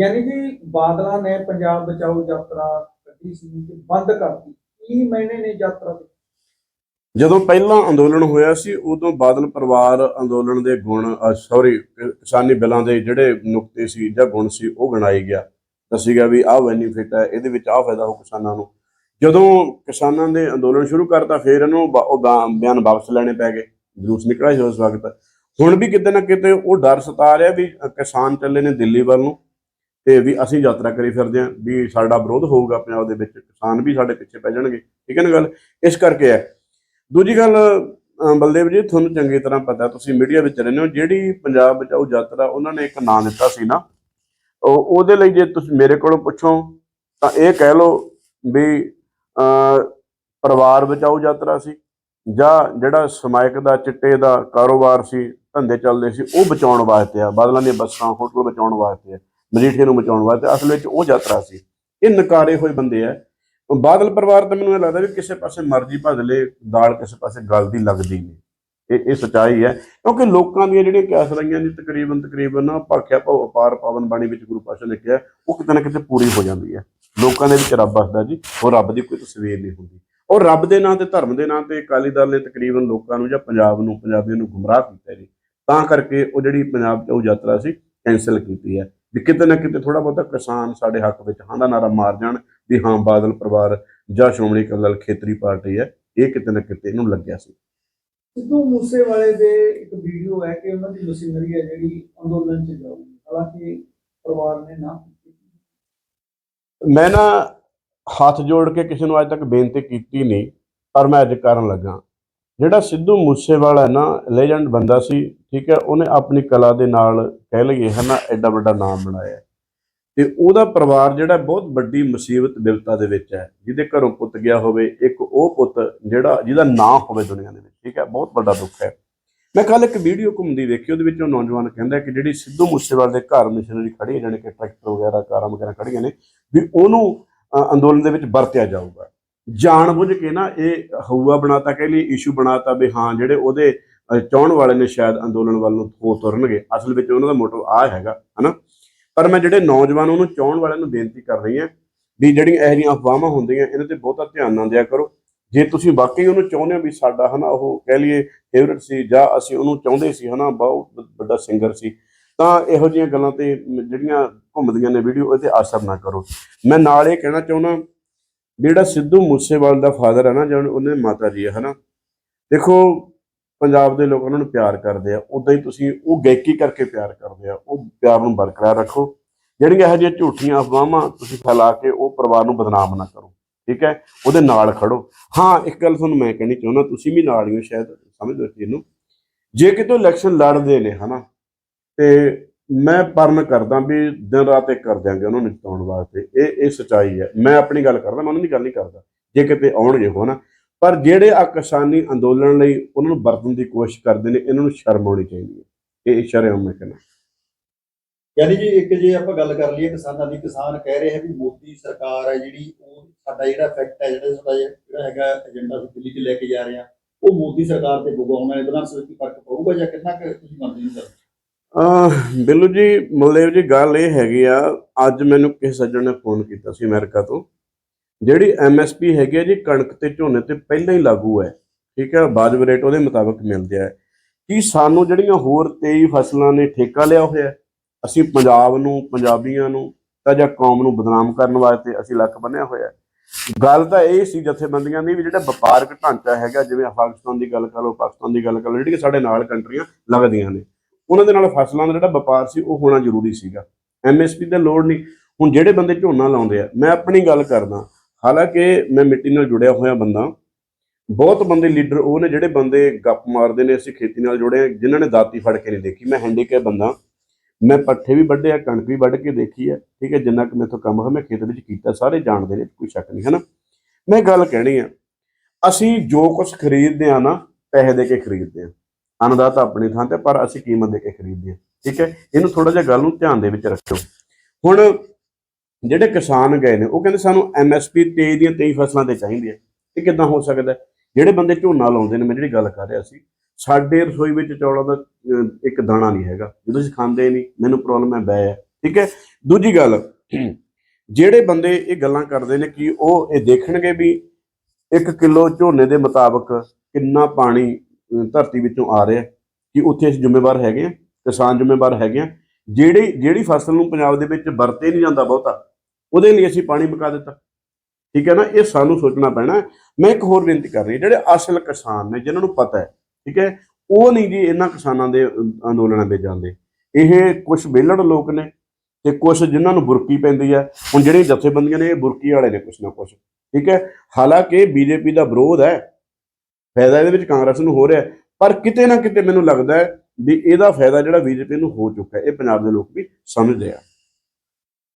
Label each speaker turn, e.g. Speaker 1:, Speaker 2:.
Speaker 1: ਯਾਨੀ ਕਿ ਬਾਦਲਾਂ ਨੇ ਪੰਜਾਬ ਬਚਾਓ ਯਾਤਰਾ ਕੱਢੀ ਸੀ ਤੇ ਬੰਦ ਕਰਤੀ। ਕੀ ਮੈਨੇ ਨੇ ਯਾਤਰਾ ਦੇ
Speaker 2: ਜਦੋਂ ਪਹਿਲਾਂ ਅੰਦੋਲਨ ਹੋਇਆ ਸੀ, ਉਦੋਂ ਬਾਦਲ ਪਰਿਵਾਰ ਅੰਦੋਲਨ ਦੇ ਗੁਣ ਸੌਰੀ ਕਿਸਾਨੀ ਬਿੱਲਾਂ ਦੇ ਜਿਹੜੇ ਨੁਕਤੇ ਸੀ ਜਾਂ ਗੁਣ ਸੀ, ਉਹ ਗਿਣਾਈ ਗਿਆ। ਦੱਸੀ ਵੀ ਆਹ ਬੈਨੀਫਿਟ ਹੈ, ਇਹਦੇ ਵਿੱਚ ਆਹ ਫਾਇਦਾ ਹੋ ਕਿਸਾਨਾਂ ਨੂੰ। ਜਦੋਂ ਕਿਸਾਨਾਂ ਦੇ ਅੰਦੋਲਨ ਸ਼ੁਰੂ ਕਰਤਾ, ਫਿਰ ਇਹਨੂੰ ਉਹ ਬਿਆਨ ਵਾਪਸ ਲੈਣੇ ਪੈ ਗਏ। ਜਲੂਸ ਨਿਕਲਿਆ ਸੀ, ਉਸ ਵਕਤ। ਹੁਣ ਵੀ ਕਿਤੇ ਨਾ ਕਿਤੇ ਉਹ ਡਰ ਸਤਾ ਰਿਹਾ ਵੀ ਕਿਸਾਨ ਚੱਲੇ ਨੇ ਦਿੱਲੀ ਵੱਲ ਨੂੰ। ਤੇ ਵੀ ਅਸੀਂ ਯਾਤਰਾ ਕਰੀ ਫਿਰਦੇ ਹਾਂ ਵੀ ਸਾਡਾ ਵਿਰੋਧ ਹੋਊਗਾ ਪੰਜਾਬ ਦੇ ਵਿੱਚ, ਕਿਸਾਨ ਵੀ ਸਾਡੇ ਪਿੱਛੇ ਪੈ ਜਾਣਗੇ, ਠੀਕ ਹੈ ਨਾ ਗੱਲ? ਇਸ ਕਰਕੇ ਹੈ। ਦੂਜੀ ਗੱਲ ਬਲਦੇਵ ਜੀ, ਤੁਹਾਨੂੰ ਚੰਗੀ ਤਰ੍ਹਾਂ ਪਤਾ, ਤੁਸੀਂ ਮੀਡੀਆ ਵਿੱਚ ਰਹਿੰਦੇ ਹੋ, ਜਿਹੜੀ ਪੰਜਾਬ ਬਚਾਓ ਯਾਤਰਾ ਉਹਨਾਂ ਨੇ ਇੱਕ ਨਾਂ ਦਿੱਤਾ ਸੀ ਨਾ, ਉਹ, ਉਹਦੇ ਲਈ ਜੇ ਤੁਸੀਂ ਮੇਰੇ ਕੋਲੋਂ ਪੁੱਛੋ, ਤਾਂ ਇਹ ਕਹਿ ਲਓ ਵੀ ਪਰਿਵਾਰ ਬਚਾਓ ਯਾਤਰਾ ਸੀ, ਜਾਂ ਜਿਹੜਾ ਸਮਾਇਕ ਦਾ, ਚਿੱਟੇ ਦਾ ਕਾਰੋਬਾਰ ਸੀ, ਧੰਦੇ ਚੱਲਦੇ ਸੀ, ਉਹ ਬਚਾਉਣ ਵਾਸਤੇ ਆ, ਬਾਦਲਾਂ ਦੀਆਂ ਬੱਸਾਂ, ਹੋਟਲ ਬਚਾਉਣ ਵਾਸਤੇ ਆ। ਮਜੀਠੀਆ ਨੂੰ ਬਚਾਉਣ ਵਾਸਤੇ। ਅਸਲ ਵਿੱਚ ਉਹ ਯਾਤਰਾ ਸੀ। ਇਹ ਨਕਾਰੇ ਹੋਏ ਬੰਦੇ ਆ। ਬਾਦਲ ਪਰਿਵਾਰ ਤਾਂ ਮੈਨੂੰ ਇਹ ਲੱਗਦਾ ਵੀ ਕਿਸੇ ਪਾਸੇ ਮਰਜ਼ੀ ਭਦਲੇ ਦਾਲ ਕਿਸੇ ਪਾਸੇ ਗਲਦੀ ਲੱਗਦੀ ਨਹੀਂ ਇਹ ਇਹ ਸਚਾਈ ਹੈ। ਕਿਉਂਕਿ ਲੋਕਾਂ ਦੀਆਂ ਜਿਹੜੀਆਂ ਕਿਆਸ ਰਹੀਆਂ ਨੇ, ਤਕਰੀਬਨ ਤਕਰੀਬਨ ਨਾ ਭਾਖਿਆ ਭਾਉ ਅਪਾਰ ਪਾਵਨ ਬਾਣੀ ਵਿੱਚ ਗੁਰੂ ਪਾਸ਼ਾ ਨੇ ਕਿਹਾ, ਉਹ ਕਿਤੇ ਨਾ ਕਿਤੇ ਪੂਰੀ ਹੋ ਜਾਂਦੀ ਹੈ। ਲੋਕਾਂ ਦੇ ਵਿੱਚ ਰੱਬ ਵਸਦਾ ਜੀ। ਉਹ ਰੱਬ ਦੀ ਕੋਈ ਤਸਵੀਰ ਨਹੀਂ ਹੁੰਦੀ। ਔਰ ਰੱਬ ਦੇ ਨਾਂ ਤੇ, ਧਰਮ ਦੇ ਨਾਂ ਤੇ, ਅਕਾਲੀ ਦਲ ਨੇ ਤਕਰੀਬਨ ਲੋਕਾਂ ਨੂੰ ਜਾਂ ਪੰਜਾਬ ਨੂੰ, ਪੰਜਾਬੀਆਂ ਨੂੰ ਗੁੰਮਰਾਹ ਕੀਤਾ ਜੀ। ਤਾਂ ਕਰਕੇ ਉਹ ਜਿਹੜੀ ਪੰਜਾਬ 'ਚ ਉਹ ਯਾਤਰਾ ਸੀ, ਕੈਂਸਲ ਕੀਤੀ ਹੈ। ਵੀ ਕਿਤੇ ਨਾ ਕਿਤੇ ਥੋੜਾ ਬਹੁਤਾ ਕਿਸਾਨ ਸਾਡੇ ਹੱਕ ਵਿੱਚ ਹਾਂ ਦਾ ਨਾਰਾ ਮਾਰ ਜਾਣ ਵੀ ਹਾਂ ਬਾਦਲ ਪਰਿਵਾਰ ਜਾਂ ਸ਼੍ਰੋਮਣੀ ਅਕਾਲੀ ਖੇਤਰੀ ਪਾਰਟੀ ਹੈ ਇਹ ਕਿਤੇ ਨਾ ਕਿਤੇ ਇਹਨੂੰ ਲੱਗਿਆ ਸੀ।
Speaker 1: ਸਿੱਧੂ ਮੂਸੇ ਵਾਲੇ ਦੇ ਇੱਕ ਵੀਡੀਓ ਹੈ ਕਿ ਉਹਨਾਂ ਦੀ ਮਸ਼ੀਨਰੀ ਹੈ ਜਿਹੜੀ ਅੰਦੋਲਨ ਚ ਜਾਊਗੀ। ਹਾਲਾਂਕਿ ਪਰਿਵਾਰ ਨੇ ਨਾ
Speaker 2: ਮੈਂ ਨਾ ਹੱਥ ਜੋੜ ਕੇ ਕਿਸੇ ਨੂੰ ਅੱਜ ਤੱਕ ਬੇਨਤੀ ਕੀਤੀ ਨਹੀਂ ਪਰ ਮੈਂ ਅੱਜ ਕਰਨ ਲੱਗਾ। ਜਿਹੜਾ ਸਿੱਧੂ ਮੂਸੇਵਾਲਾ ਹੈ ਨਾ ਲੈਜੈਂਡ ਬੰਦਾ ਸੀ, ਠੀਕ ਹੈ, ਉਹਨੇ ਆਪਣੀ ਕਲਾ ਦੇ ਨਾਲ ਕਹਿ ਲਈਏ ਹੈ ਨਾ ਐਡਾ ਵੱਡਾ ਨਾਮ ਬਣਾਇਆ ਹੈ। ਤੇ ਉਹਦਾ ਪਰਿਵਾਰ ਜਿਹੜਾ ਬਹੁਤ ਵੱਡੀ ਮੁਸੀਬਤ ਬਿਪਤਾ ਦੇ ਵਿੱਚ ਹੈ, ਜਿਹਦੇ ਘਰੋਂ ਪੁੱਤ ਗਿਆ ਹੋਵੇ, ਇੱਕ ਉਹ ਪੁੱਤ ਜਿਹੜਾ, ਜਿਹਦਾ ਨਾਂ ਹੋਵੇ ਦੁਨੀਆ ਦੇ ਵਿੱਚ, ਠੀਕ ਹੈ, ਬਹੁਤ ਵੱਡਾ ਦੁੱਖ ਹੈ ਮੈਂ ਕੱਲ ਇੱਕ ਵੀਡੀਓ ਘੁੰਮਦੀ ਵੇਖੀ, ਉਹਦੇ ਵਿੱਚ ਉਹ ਨੌਜਵਾਨ ਕਹਿੰਦਾ ਕਿ ਜਿਹੜੀ ਸਿੱਧੂ ਮੂਸੇਵਾਲ ਦੇ ਘਰ ਮਸ਼ੀਨਰੀ ਖੜੀ ਹੈ, ਜਾਣੀ ਕਿ ਟਰੈਕਟਰ ਵਗੈਰਾ, ਕਾਰਾਂ ਵਗੈਰਾ ਖੜੀਆਂ ਨੇ, ਵੀ ਉਹਨੂੰ ਅੰਦੋਲਨ ਦੇ ਵਿੱਚ ਵਰਤਿਆ ਜਾਊਗਾ ਜਾਣ ਬੁੱਝ ਕੇ ਨਾ ਇਹ ਹਊਆ ਬਣਾਤਾ ਕਹਿ ਲਈ ਇਸ਼ੂ ਬਣਾਤਾ ਵੀ ਹਾਂ ਜਿਹੜੇ ਉਹਦੇ ਅ, ਵਾਲੇ ਨੇ ਸ਼ਾਇਦ ਅੰਦੋਲਨ ਵੱਲ ਨੂੰ ਹੋ ਤੁਰਨਗੇ। ਅਸਲ ਵਿੱਚ ਉਹਨਾਂ ਦਾ ਮੋਟਿਵ ਆ ਹੈਗਾ ਹਨਾ? ਪਰ ਮੈਂ ਜਿਹੜੇ ਨੌਜਵਾਨ ਉਹਨੂੰ ਚਾਹੁਣ ਵਾਲਿਆਂ ਨੂੰ ਬੇਨਤੀ ਕਰ ਰਹੀ ਹਾਂ ਵੀ ਜਿਹੜੀਆਂ ਇਹੋ ਜਿਹੀਆਂ ਅਫਵਾਹਾਂ ਹੁੰਦੀਆਂ ਇਹਨਾਂ ਤੇ ਬਹੁਤਾ ਧਿਆਨ ਨਾ ਦਿਆ ਕਰੋ। ਜੇ ਤੁਸੀਂ ਵਾਕਈ ਉਹਨੂੰ ਚਾਹੁੰਦੇ ਹੋ ਵੀ ਸਾਡਾ ਹਨਾ ਉਹ ਕਹਿ ਲਈਏ ਫੇਵਰਿਟ ਸੀ ਜਾਂ ਅਸੀਂ ਉਹਨੂੰ ਚਾਹੁੰਦੇ ਸੀ ਹਨਾ ਬਹੁਤ ਵੱਡਾ ਸਿੰਗਰ ਸੀ ਤਾਂ ਇਹੋ ਜਿਹੀਆਂ ਗੱਲਾਂ ਤੇ ਜਿਹੜੀਆਂ ਘੁੰਮਦੀਆਂ ਨੇ ਵੀਡੀਓ ਇਹਦੇ ਅਸਰ ਨਾ ਕਰੋ। ਮੈਂ ਨਾਲ ਇਹ ਕਹਿਣਾ ਚਾਹੁੰਦਾ ਜਿਹੜਾ ਸਿੱਧੂ ਮੂਸੇਵਾਲ ਦਾ ਫਾਦਰ ਹੈ ਨਾ, ਜਾਂ ਉਹਨੇ ਮਾਤਾ ਜੀ ਹੈ ਹਨਾ? ਦੇਖੋ, ਪੰਜਾਬ ਦੇ ਲੋਕ ਉਹਨਾਂ ਨੂੰ ਪਿਆਰ ਕਰਦੇ ਆ। ਉਦਾਂ ਹੀ ਤੁਸੀਂ ਉਹ ਗਾਇਕੀ ਕਰਕੇ ਪਿਆਰ ਕਰਦੇ ਆ। ਉਹ ਪਿਆਰ ਨੂੰ ਬਰਕਰਾਰ ਰੱਖੋ। ਜਿਹੜੀਆਂ ਇਹੋ ਜਿਹੀਆਂ ਝੂਠੀਆਂ ਅਫਵਾਹਾਂ ਤੁਸੀਂ ਫੈਲਾ ਕੇ ਉਹ ਪਰਿਵਾਰ ਨੂੰ ਬਦਨਾਮ ਨਾ ਕਰੋ, ਠੀਕ ਹੈ? ਉਹਦੇ ਨਾਲ ਖੜੋ। ਹਾਂ, ਇੱਕ ਗੱਲ ਤੁਹਾਨੂੰ ਮੈਂ ਕਹਿਣੀ ਚਾਹੁੰਦਾ, ਤੁਸੀਂ ਵੀ ਨਾਲ ਹੀ ਹੋ, ਸ਼ਾਇਦ ਸਮਝਦੇ ਹੋ ਇਸ ਚੀਜ਼ ਨੂੰ। ਜੇ ਕਿਤੋਂ ਇਲੈਕਸ਼ਨ ਲੜਦੇ ਨੇ, ਹਨਾ? ਤੇ ਮੈਂ ਪਰਨ ਕਰਦਾ ਵੀ ਦਿਨ ਰਾਤ ਇੱਕ ਕਰ ਦਿਆਂਗੇ ਉਹਨਾਂ ਨੂੰ ਜਿਤਾਉਣ ਵਾਸਤੇ। ਇਹ ਇਹ ਸਚਾਈ ਹੈ। ਮੈਂ ਆਪਣੀ ਗੱਲ ਕਰਦਾ, ਮੈਂ ਉਹਨਾਂ ਦੀ ਗੱਲ ਨਹੀਂ ਕਰਦਾ। ਜੇ ਕਿਤੇ ਆਉਣਗੇ ਹੋ ਪਰ ਜਿਹੜੇ ਆ ਕਿਸਾਨੀ ਅੰਦੋਲਨ ਲਈ ਉਹਨਾਂ ਨੂੰ ਵਰਤਣ ਦੀ ਕੋਸ਼ਿਸ਼ ਕਰਦੇ ਨੇ, ਇਹਨਾਂ ਨੂੰ ਸ਼ਰਮ ਆਉਣੀ ਚਾਹੀਦੀ ਹੈ। ਇਹ ਸ਼ਰਮ ਮੈਂ ਕਹਿੰਦਾ
Speaker 3: ਯਾਨੀ ਜੀ ਇੱਕ ਜੇ ਆਪਾਂ ਗੱਲ ਕਰ ਲਈਏ, ਕਿਸਾਨਾਂ ਦੀ, ਕਿਸਾਨ ਕਹਿ ਰਹੇ ਹੈ ਵੀ ਮੋਦੀ ਸਰਕਾਰ ਹੈ ਜਿਹੜੀ, ਉਹ ਸਾਡਾ ਜਿਹੜਾ ਫੈਕਟ ਹੈ, ਜਿਹੜਾ ਸਾਡਾ ਜਿਹੜਾ ਹੈਗਾ ਏਜੰਡਾ ਅਸੀਂ ਦਿੱਲੀ 'ਚ ਲੈ ਕੇ ਜਾ ਰਹੇ ਹਾਂ, ਉਹ ਮੋਦੀ ਸਰਕਾਰ ਤੇ ਪਊਗਾ ਉਹਨਾਂ ਦੇ ਨਾਲ ਕੀ ਫ਼ਰਕ ਪਊਗਾ ਜਾਂ ਕਿੰਨਾ ਕੁ ਤੁਸੀਂ ਮੰਨਦੇ ਹੋ
Speaker 2: ਬਿੱਲੂ ਜੀ, ਮਲਦੇਵ ਜੀ, ਗੱਲ ਇਹ ਹੈਗੀ ਆ, ਅੱਜ ਮੈਨੂੰ ਕਿਸੇ ਸੱਜਣ ਨੇ ਫੋਨ ਕੀਤਾ ਸੀ ਅਮਰੀਕਾ ਤੋਂ। ਜਿਹੜੀ ਐਮਐਸਪੀ ਹੈਗੀ ਆ ਜੀ, ਕਣਕ ਤੇ ਝੋਨੇ ਤੇ ਪਹਿਲਾਂ ਹੀ ਲਾਗੂ ਹੈ। ਠੀਕ ਹੈ ਵਾਜਬ ਰੇਟ ਉਹਦੇ ਮੁਤਾਬਕ ਮਿਲਦੇ ਆ। ਕਿ ਸਾਨੂੰ ਜਿਹੜੀਆਂ ਹੋਰ 23 ਫਸਲਾਂ ਨੇ ਠੇਕਾ ਲਿਆ ਹੋਇਆ ਅਸੀਂ ਪੰਜਾਬ ਨੂੰ, ਪੰਜਾਬੀਆਂ ਨੂੰ, ਤਾਂ ਜਾਂ ਕੌਮ ਨੂੰ ਬਦਨਾਮ ਕਰਨ ਵਾਸਤੇ ਅਸੀਂ ਲੱਕ ਬੰਨਿਆ ਹੋਇਆ ਗੱਲ ਤਾਂ ਇਹ ਸੀ ਜਥੇਬੰਦੀਆਂ ਦੀ ਵੀ ਜਿਹੜਾ ਵਪਾਰਕ ਢਾਂਚਾ ਹੈਗਾ, ਜਿਵੇਂ ਅਫਗਾਨਿਸਤਾਨ ਦੀ ਗੱਲ ਕਰ ਲਓ, ਪਾਕਿਸਤਾਨ ਦੀ ਗੱਲ ਕਰ ਲਓ, ਜਿਹੜੀਆਂ ਸਾਡੇ ਨਾਲ ਕੰਟਰੀਆਂ ਲੱਗਦੀਆਂ ਨੇ। ਉਹਨਾਂ ਦੇ ਨਾਲ ਫਸਲਾਂ ਦਾ ਜਿਹੜਾ ਵਪਾਰ ਸੀ, ਉਹ ਹੋਣਾ ਜ਼ਰੂਰੀ ਸੀਗਾ। ਐਮਐਸਪੀ ਦੀ ਲੋੜ ਨਹੀਂ। ਹੁਣ ਜਿਹੜੇ ਬੰਦੇ ਝੋਨਾ ਲਾਉਂਦੇ ਆ, ਮੈਂ ਆਪਣੀ ਗੱਲ ਕਰਦਾ। ਹਾਲਾਂਕਿ ਮੈਂ ਮਿੱਟੀ ਨਾਲ ਜੁੜਿਆ ਹੋਇਆ ਬੰਦਾ। ਬਹੁਤ ਬੰਦੇ ਲੀਡਰ ਉਹ ਨੇ ਜਿਹੜੇ ਬੰਦੇ ਗੱਪ ਮਾਰਦੇ ਨੇ, ਅਸੀਂ ਖੇਤੀ ਨਾਲ ਜੁੜੇ ਆ, ਜਿਨ੍ਹਾਂ ਨੇ ਦਾਤੀ ਫੜ ਕੇ ਨਹੀਂ ਦੇਖੀ। ਮੈਂ ਹੈਂਡੀਕੈਪ ਬੰਦਾ। ਮੈਂ ਪੱਠੇ ਵੀ ਵੱਢੇ ਆ, ਕਣਕ ਵੀ ਵੱਢ ਕੇ ਦੇਖੀ ਹੈ ਠੀਕ ਹੈ, ਜਿੰਨਾ ਕਿ ਮੇਥੋਂ ਕੰਮ ਹੋਇਆ, ਮੈਂ ਖੇਤ ਵਿੱਚ ਕੀਤਾ, ਸਾਰੇ ਜਾਣਦੇ ਨੇ, ਕੋਈ ਸ਼ੱਕ ਨਹੀਂ ਹੈ ਨਾ ਮੈਂ ਗੱਲ ਕਹਿਣੀ ਆ, ਅਸੀਂ ਜੋ ਕੁਝ ਖਰੀਦਦੇ ਆ ਨਾ, ਪੈਸੇ ਦੇ ਕੇ ਖਰੀਦਦੇ ਆ। ਅਨਦਾਤਾ ਆਪਣੀ ਥਾਂ ਤੇ, ਪਰ ਅਸੀਂ ਕੀਮਤ ਦੇ ਕੇ ਖਰੀਦਦੇ ਹਾਂ। ਠੀਕ ਹੈ? ਇਹਨੂੰ ਥੋੜਾ ਜਿਹਾ ਗੱਲ ਨੂੰ ਧਿਆਨ ਦੇ ਵਿੱਚ ਰੱਖਿਓ। ਹੁਣ ਜਿਹੜੇ ਕਿਸਾਨ ਗਏ ਨੇ, ਉਹ ਕਹਿੰਦੇ ਸਾਨੂੰ ਐਮਐਸਪੀ 23 ਦੀਆਂ 23 ਫਸਲਾਂ ਤੇ ਚਾਹੀਦੀ ਹੈ ਇਹ ਕਿਦਾਂ ਹੋ ਸਕਦਾ? ਜਿਹੜੇ ਬੰਦੇ ਝੋਨਾ ਲਾਉਂਦੇ ਨੇ, ਮੈਂ ਜਿਹੜੀ ਗੱਲ ਕਰ ਰਿਹਾ ਸੀ, ਸਾਡੇ ਰਸੋਈ ਵਿੱਚ ਚੌਲਾਂ ਦਾ ਇੱਕ ਦਾਣਾ ਨਹੀਂ ਹੈਗਾ। ਜਦੋਂ ਅਸੀਂ ਖਾਂਦੇ ਨਹੀਂ, ਮੈਨੂੰ ਪ੍ਰੋਬਲਮ ਹੈ ਬੈ ਹੈ ਠੀਕ ਹੈ? ਦੂਜੀ ਗੱਲ, ਜਿਹੜੇ ਬੰਦੇ ਇਹ ਗੱਲਾਂ ਕਰਦੇ ਨੇ ਕਿ ਉਹ ਇਹ ਦੇਖਣਗੇ ਵੀ 1 ਕਿਲੋ ਝੋਨੇ ਦੇ ਮੁਤਾਬਕ ਕਿੰਨਾ ਪਾਣੀ ਧਰਤੀ ਵਿੱਚੋਂ ਆ ਰਿਹਾ ਕਿ ਉੱਥੇ ਅਸੀਂ ਜ਼ਿੰਮੇਵਾਰ ਹੈਗੇ ਆ, ਕਿਸਾਨ ਜ਼ਿੰਮੇਵਾਰ ਹੈਗੇ ਆ। ਜਿਹੜੀ ਜਿਹੜੀ ਫਸਲ ਨੂੰ ਪੰਜਾਬ ਦੇ ਵਿੱਚ ਵਰਤੇ ਨਹੀਂ ਜਾਂਦਾ ਬਹੁਤਾ, ਉਹਦੇ ਲਈ ਅਸੀਂ ਪਾਣੀ ਮੁਕਾ ਦਿੱਤਾ। ਠੀਕ ਹੈ ਨਾ? ਇਹ ਸਾਨੂੰ ਸੋਚਣਾ ਪੈਣਾ ਮੈਂ ਇੱਕ ਹੋਰ ਬੇਨਤੀ ਕਰ ਰਹੀ ਹਾਂ ਜਿਹੜੇ ਅਸਲ ਕਿਸਾਨ ਨੇ, ਜਿਨ੍ਹਾਂ ਨੂੰ ਪਤਾ ਹੈ, ਠੀਕ ਹੈ, ਉਹ ਨਹੀਂ ਜੀ ਇਹਨਾਂ ਕਿਸਾਨਾਂ ਦੇ ਅੰਦੋਲਨਾਂ ਵਿੱਚ ਜਾਂਦੇ। ਇਹ ਕੁਝ ਵਿਹਲੜ ਲੋਕ ਨੇ ਤੇ ਕੁਝ ਜਿਨ੍ਹਾਂ ਨੂੰ ਬੁਰਕੀ ਪੈਂਦੀ ਹੈ। ਹੁਣ ਜਿਹੜੀਆਂ ਜਥੇਬੰਦੀਆਂ ਨੇ, ਇਹ ਬੁਰਕੀ ਵਾਲੇ ਨੇ ਕੁਛ ਨਾ ਕੁਛ। ਠੀਕ ਹੈ? ਹਾਲਾਂਕਿ ਬੀਜੇਪੀ ਦਾ ਵਿਰੋਧ ਹੈ। ਫਾਇਦਾ ਇਹਦੇ ਵਿੱਚ ਕਾਂਗਰਸ ਨੂੰ ਹੋ ਰਿਹਾ ਪਰ ਕਿਤੇ ਨਾ ਕਿਤੇ ਮੈਨੂੰ ਲੱਗਦਾ ਹੈ ਵੀ ਇਹਦਾ ਫਾਇਦਾ ਜਿਹੜਾ ਬੀਜੇਪੀ ਨੂੰ ਹੋ ਚੁੱਕਾ ਹੈ, ਇਹ ਪੰਜਾਬ ਦੇ ਲੋਕ ਵੀ ਸਮਝਦੇ ਆ।